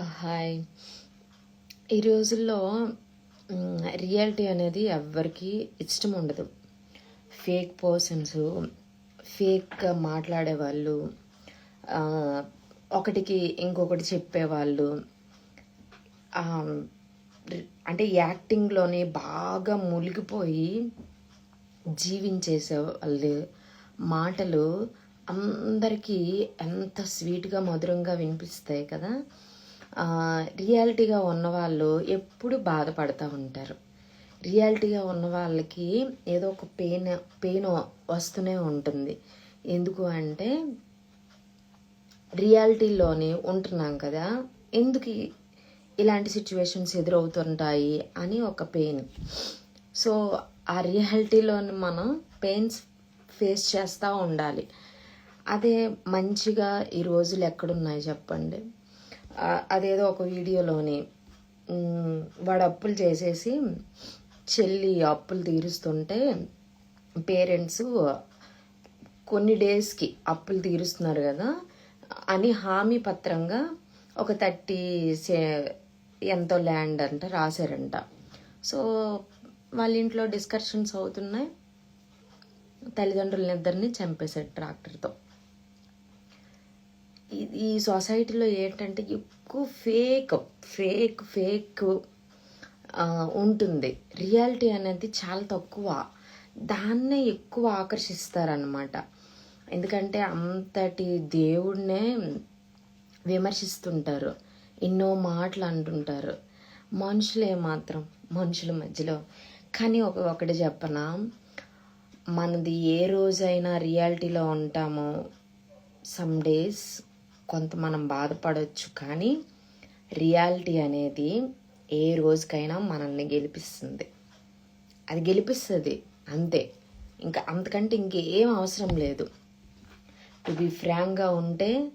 Hi. ఈ రోజుల్లో reality అనేది ఎవ్వరికి ఇష్టం ఉండదు. ఫేక్ పర్సన్స్ ఫేక్గా మాట్లాడే వాళ్ళు ఒకటికి ఇంకొకటి చెప్పేవాళ్ళు అంటే యాక్టింగ్లోనే బాగా మునిగిపోయి జీవించేసే వాళ్ళు. మాటలు అందరికీ ఎంత స్వీట్గా మధురంగా వినిపిస్తాయి కదా? రియాలిటీగా ఉన్నవాళ్ళు ఎప్పుడు బాధపడుతూ ఉంటారు. రియాలిటీగా ఉన్న వాళ్ళకి ఏదో ఒక పెయిన్ పెయిన్ వస్తూనే ఉంటుంది. ఎందుకు అంటే రియాలిటీలోనే ఉంటున్నాం కదా ఎందుకు ఇలాంటి సిచ్యువేషన్స్ ఎదురవుతుంటాయి అని ఒక పెయిన్. సో ఆ రియాలిటీలోని మనం పెయిన్స్ ఫేస్ చేస్తూ ఉండాలి. అదే మంచిగా ఈ రోజులు ఎక్కడున్నాయి చెప్పండి. అదేదో ఒక వీడియోలోని వాడు అప్పులు చేసేసి చెల్లి అప్పులు తీరుస్తుంటే పేరెంట్స్ కొన్ని డేస్కి అప్పులు తీరుస్తున్నారు కదా అని హామీ పత్రంగా ఒక థర్టీ ఎంతో ల్యాండ్ అంట రాశారంట. సో వాళ్ళ ఇంట్లో డిస్కషన్స్ అవుతున్నాయి. తల్లిదండ్రులనిద్దరిని చంపేశాడు ట్రాక్టర్తో. ఈ- సొసైటీలో ఏంటంటే ఎక్కువ ఫేక్ ఫేక్ ఫేక్ ఉంటుంది. రియాలిటీ అనేది చాలా తక్కువ. దాన్నే ఎక్కువ ఆకర్షిస్తారనమాట ఎందుకంటే అంతటి దేవుడినే విమర్శిస్తుంటారు. ఎన్నో మాటలు అంటుంటారు. మనుషులే మాత్రం మనుషుల మధ్యలో. కానీ ఒక ఒకటి చెప్పనా? మనది ఏ రోజైనా రియాలిటీలో ఉంటామో సమ్ డేస్ కొంత మనం బాధపడవచ్చు కానీ రియాలిటీ అనేది ఏ రోజుకైనా మనల్ని గెలిపిస్తుంది. అది గెలిపిస్తుంది అంతే. ఇంకా అంతకంటే ఇంకేం అవసరం లేదు. టు బి ఫ్రాంక్గా ఉంటే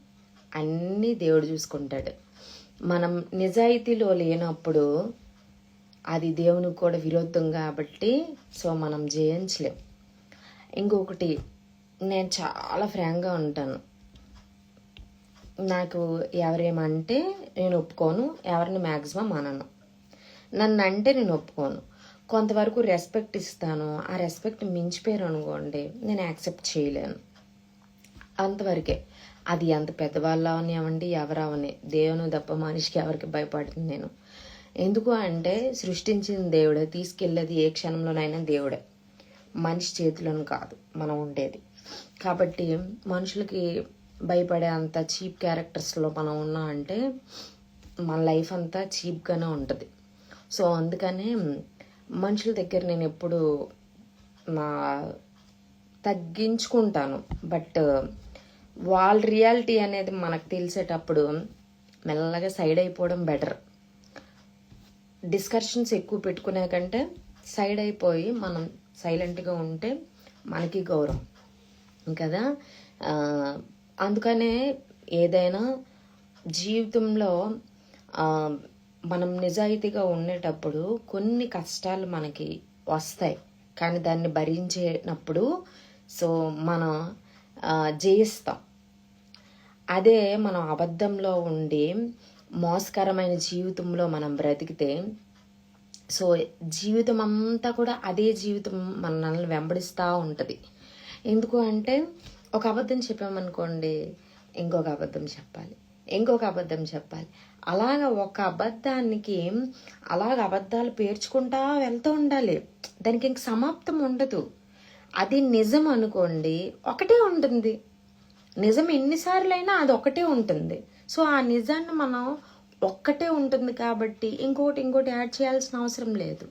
అన్నీ దేవుడు చూసుకుంటాడు. మనం నిజాయితీలో లేనప్పుడు అది దేవునికి కూడా విరుద్ధం కాబట్టి సో మనం జయించలేం. ఇంకొకటి నేను చాలా ఫ్రాంక్గా ఉంటాను. నాకు ఎవరేమంటే నేను ఒప్పుకోను ఎవరిని మ్యాక్సిమం అనను. నన్ను అంటే నేను ఒప్పుకోను. కొంతవరకు రెస్పెక్ట్ ఇస్తాను. ఆ రెస్పెక్ట్ మించిపోయారు అనుకోండి నేను యాక్సెప్ట్ చేయలేను. అంతవరకే. అది ఎంత పెద్దవాళ్ళు అవనివ్వండి ఎవరవని దేవుని తప్ప మనిషికి ఎవరికి భయపడుతుంది నేను. ఎందుకు అంటే సృష్టించిన దేవుడే తీసుకెళ్ళేది ఏ క్షణంలోనైనా దేవుడే. మనిషి చేతిలోని కాదు మనం ఉండేది. కాబట్టి మనుషులకి భయపడే అంత చీప్ క్యారెక్టర్స్లో మనం ఉన్నా అంటే మన లైఫ్ అంతా చీప్గానే ఉంటుంది. సో అందుకనే మనుషుల దగ్గర నేను ఎప్పుడు నా తగ్గించుకుంటాను. బట్ వాళ్ళ రియాలిటీ అనేది మనకు తెలిసేటప్పుడు మెల్లగా సైడ్ అయిపోవడం బెటర్. డిస్కషన్స్ ఎక్కువ పెట్టుకునే కంటే సైడ్ అయిపోయి మనం సైలెంట్గా ఉంటే మనకి గౌరవం. కదా అందుకనే ఏదైనా జీవితంలో మనం నిజాయితీగా ఉండేటప్పుడు కొన్ని కష్టాలు మనకి వస్తాయి. కానీ దాన్ని భరించేటప్పుడు సో మనం జయిస్తాం. అదే మనం అబద్ధంలో ఉండి మోసకరమైన జీవితంలో మనం బ్రతికితే సో జీవితం అంతా కూడా అదే జీవితం మనల్ని వెంబడిస్తూ ఉంటుంది. ఎందుకు అంటే ఒక అబద్ధం చెప్పామనుకోండి ఇంకొక అబద్ధం చెప్పాలి. ఇంకొక అబద్ధం చెప్పాలి. అలాగ ఒక అబద్ధానికి అలాగ అబద్ధాలు పేర్చుకుంటా వెళ్తూ ఉండాలి. దానికి ఇంక సమాప్తం ఉండదు. అది నిజం అనుకోండి ఒకటే ఉంటుంది. నిజం ఎన్నిసార్లైనా అది ఒకటే ఉంటుంది. సో ఆ నిజాన్ని మనం ఒక్కటే ఉంటుంది కాబట్టి ఇంకోటి ఇంకోటి యాడ్ చేయాల్సిన అవసరం లేదు.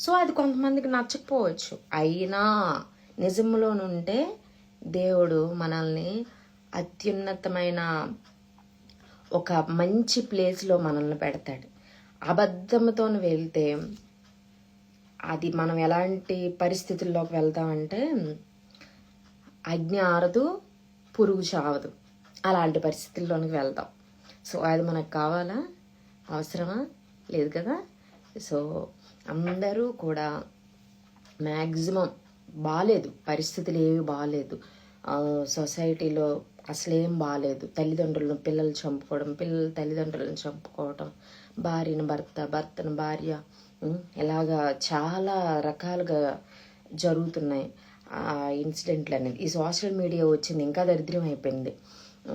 సో అది కొంతమందికి నచ్చకపోవచ్చు. అయినా నిజంలో ఉంటే దేవుడు మనల్ని అత్యున్నతమైన ఒక మంచి ప్లేస్లో మనల్ని పెడతాడు. అబద్ధంతో వెళ్తే అది మనం ఎలాంటి పరిస్థితుల్లోకి వెళ్తామంటే అగ్ని ఆరదు పురుగు చావదు. అలాంటి పరిస్థితుల్లోనికి వెళ్తాం. సో అది మనకు కావాలా? అవసరమా? లేదు కదా? సో అందరూ కూడా మ్యాక్సిమం బాగాలేదు పరిస్థితులు ఏవి బాగాలేదు సొసైటీలో అసలేం బాగాలేదు తల్లిదండ్రులను పిల్లలు చంపుకోవడం పిల్లలు తల్లిదండ్రులను చంపుకోవడం భార్యను భర్త భర్తను భార్య ఇలాగా చాలా రకాలుగా జరుగుతున్నాయి. ఆ ఇన్సిడెంట్లు అనేది ఈ సోషల్ మీడియా వచ్చింది ఇంకా దరిద్రం అయిపోయింది.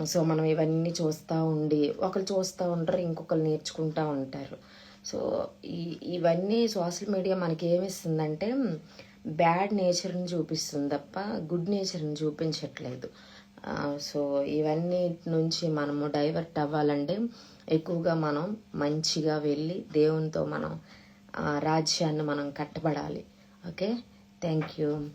సో మనం ఇవన్నీ చూస్తూ ఉండి ఒకరు చూస్తూ ఉంటారు ఇంకొకరు నేర్చుకుంటూ ఉంటారు. సో ఈ ఇవన్నీ సోషల్ మీడియా మనకి ఏమిస్తుందంటే బ్యాడ్ నేచర్ని చూపిస్తుంది తప్ప గుడ్ నేచర్ని చూపించట్లేదు. సో ఇవన్నీ నుంచి మనము డైవర్ట్ అవ్వాలంటే ఎక్కువగా మనం మంచిగా వెళ్ళి దేవునితో మనం రాజ్యాన్ని మనం కట్టబడాలి. ఓకే? Thank you.